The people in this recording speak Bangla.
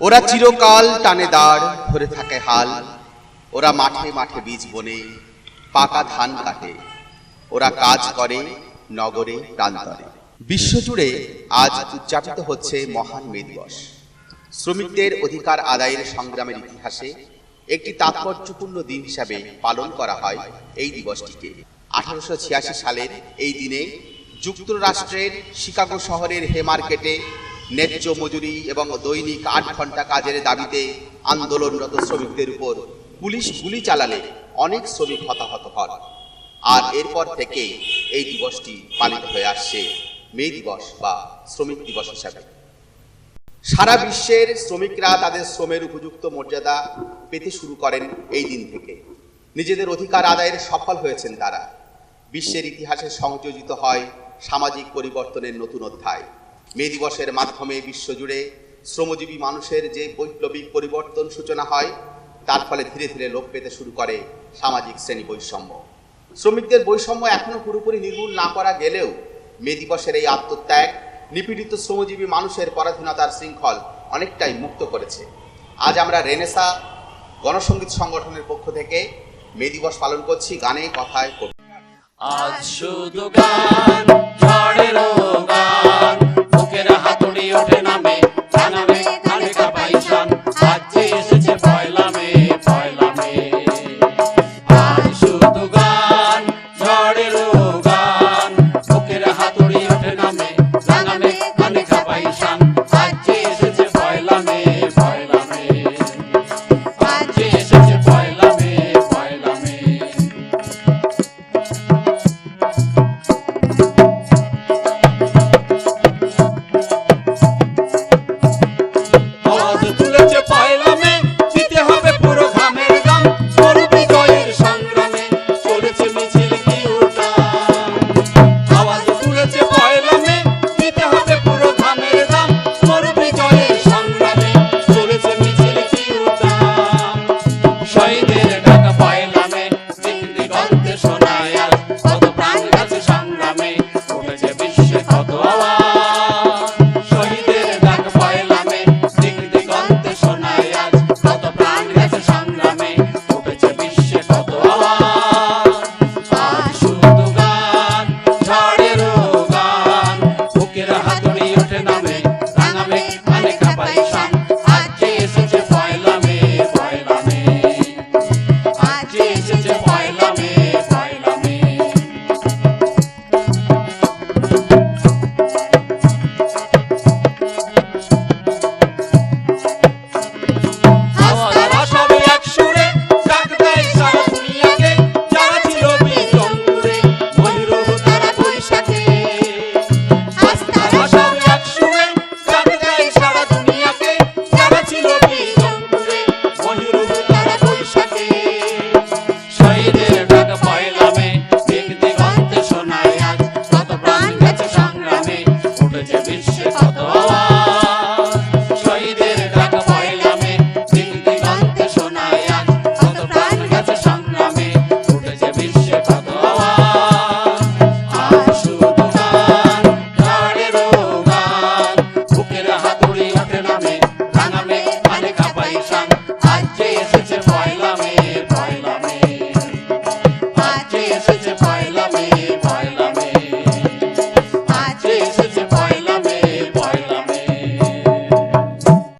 ওরা চিরকাল টানে দাঁড় ধরে থাকে হাল। ওরা মাঠে মাঠে বীজ বনে, পাকা ধান কাটে। ওরা কাজ করে নগরে প্রান্তরে। বিশ্বজুড়ে আজ উদযাপিত হচ্ছে মহান মে দিবস শ্রমিকদের অধিকার আদায়ের সংগ্রামের ইতিহাসে একটি তাৎপর্যপূর্ণ দিন হিসাবে পালন করা হয় এই দিবসটিকে। আঠারোশো ছিয়াশি সালের এই দিনে যুক্তরাষ্ট্রের শিকাগো শহরের হেমার্কেটে ন্যায্য মজুরি এবং দৈনিক আট ঘণ্টা কাজের দাবিতে আন্দোলনরত শ্রমিকদের উপর পুলিশ গুলি চালালে অনেক শ্রমিক হতাহত হন। আর এরপর থেকে এই দিবসটি পালিত হয়ে আসছে মে দিবস বা শ্রমিক দিবস হিসাবে। সারা বিশ্বের শ্রমিকরা তাদের শ্রমের উপযুক্ত মর্যাদা পেতে শুরু করেন এই দিন থেকে। নিজেদের অধিকার আদায়ের সফল হয়েছেন তারা। বিশ্বের ইতিহাসে সংযোজিত হয় সামাজিক পরিবর্তনের নতুন অধ্যায়। মে দিবসের মাধ্যমে বিশ্বজুড়ে শ্রমজীবী মানুষের যে বৈপ্লবিক পরিবর্তন সূচনা হয়, তার ফলে ধীরে ধীরে লোপ পেতে শুরু করে সামাজিক শ্রেণি বৈষম্য শ্রমিকদের বৈষম্য এখনও পুরোপুরি নির্মূল না করা গেলেও মে দিবসের এই আত্মত্যাগ নিপীড়িত শ্রমজীবী মানুষের পরাধীনতার শৃঙ্খল অনেকটাই মুক্ত করেছে আজ আমরা রেনেসা গণসঙ্গীত সংগঠনের পক্ষ থেকে মে দিবস পালন করছি, গানে, কথায়, কবিতায়। আজ শুধু গান